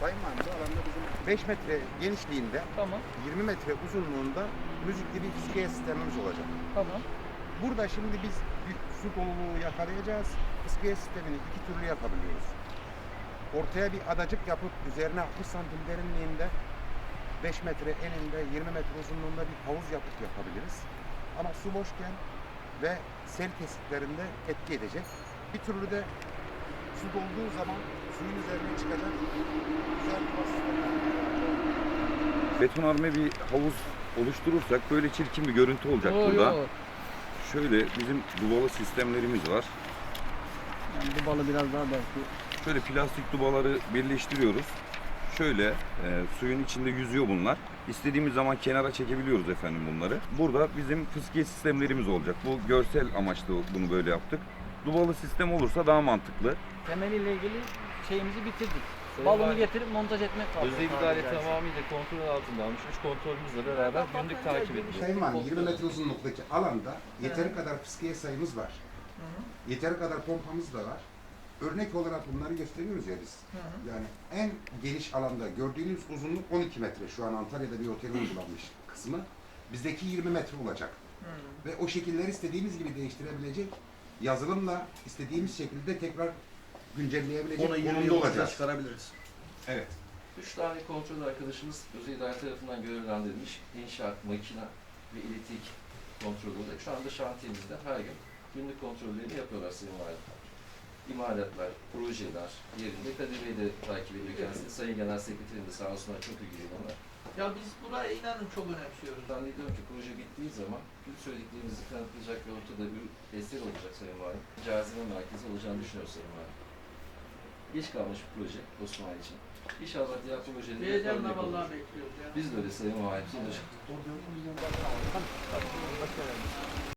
Sayın Valim bu alanda bizim 5 metre genişliğinde, Tamam, 20 metre uzunluğunda müzikli bir fıskiye sistemimiz olacak. tamam. Burada şimdi biz bir su doluluğu yakalayacağız. Fıskiye sistemini iki türlü yapabiliyoruz. Ortaya bir adacık yapıp üzerine 60 santim derinliğinde 5 metre eninde 20 metre uzunluğunda bir havuz yapıp yapabiliriz. Ama su boşken ve sel kesitlerinde etki edecek. Bir türlü de su dolduğu zaman suyun üzerine çıkacak güzel bir. Betonarme bir havuz oluşturursak böyle çirkin bir görüntü olacak Yo, burada. yo. Şöyle bizim dubalı sistemlerimiz var. Yani bu balı biraz daha belki. Şöyle plastik dubaları birleştiriyoruz. Şöyle e, suyun içinde yüzüyor bunlar. İstediğimiz zaman kenara çekebiliyoruz efendim bunları. Burada bizim fıskiye sistemlerimiz olacak. Bu görsel amaçlı bunu böyle yaptık. Dubalı sistem olursa daha mantıklı. Temeliyle ilgili şeyimizi bitirdik. Sayın Balonu getirip montaj etmek kaldı. Özel caizse. tamamıyla kontrol altında almış. Üç kontrolümüzle beraber günlük takip ediyoruz. Sayın Valim 20 metre uzunluktaki alanda yeteri kadar fıskiye sayımız var. Yeteri kadar pompamız da var. Örnek olarak bunları gösteriyoruz ya biz. Yani en geniş alanda gördüğünüz uzunluk 12 metre. Şu an Antalya'da bir otelin uygulanmış kısmı. Bizdeki 20 metre olacak. Ve o şekilleri istediğimiz gibi değiştirebilecek yazılımla istediğimiz şekilde tekrar güncelleyebilecek Onu 20 konumda yıl olacağız. olacağız. çıkarabiliriz. Evet. Üç tane kontrol arkadaşımız özel idare tarafından görevlendirilmiş. İnşaat, makine ve elektrik kontrolü de şu anda şantiyemizde her gün günlük kontrollerini yapıyorlar Sayın Valim. İmalatlar, projeler yerinde de takip ediyor kendisini. Sayın Genel Sekreterim de sağ olsunlar çok ilgileniyorlar. Ya biz burayı inanın çok önemsiyoruz. Zannediyorum ki proje bittiği zaman tüm söylediklerimizi kanıtlayacak ve ortada bir eser olacak Sayın Valim. Cazibe merkezi olacağını düşünüyoruz Sayın Valim. Geç kalmış bir proje Osmanlı için. İnşallah diğer projeleri de Heyecanla vallahi bekliyoruz ya. Biz de öyle Sayın Valim. De-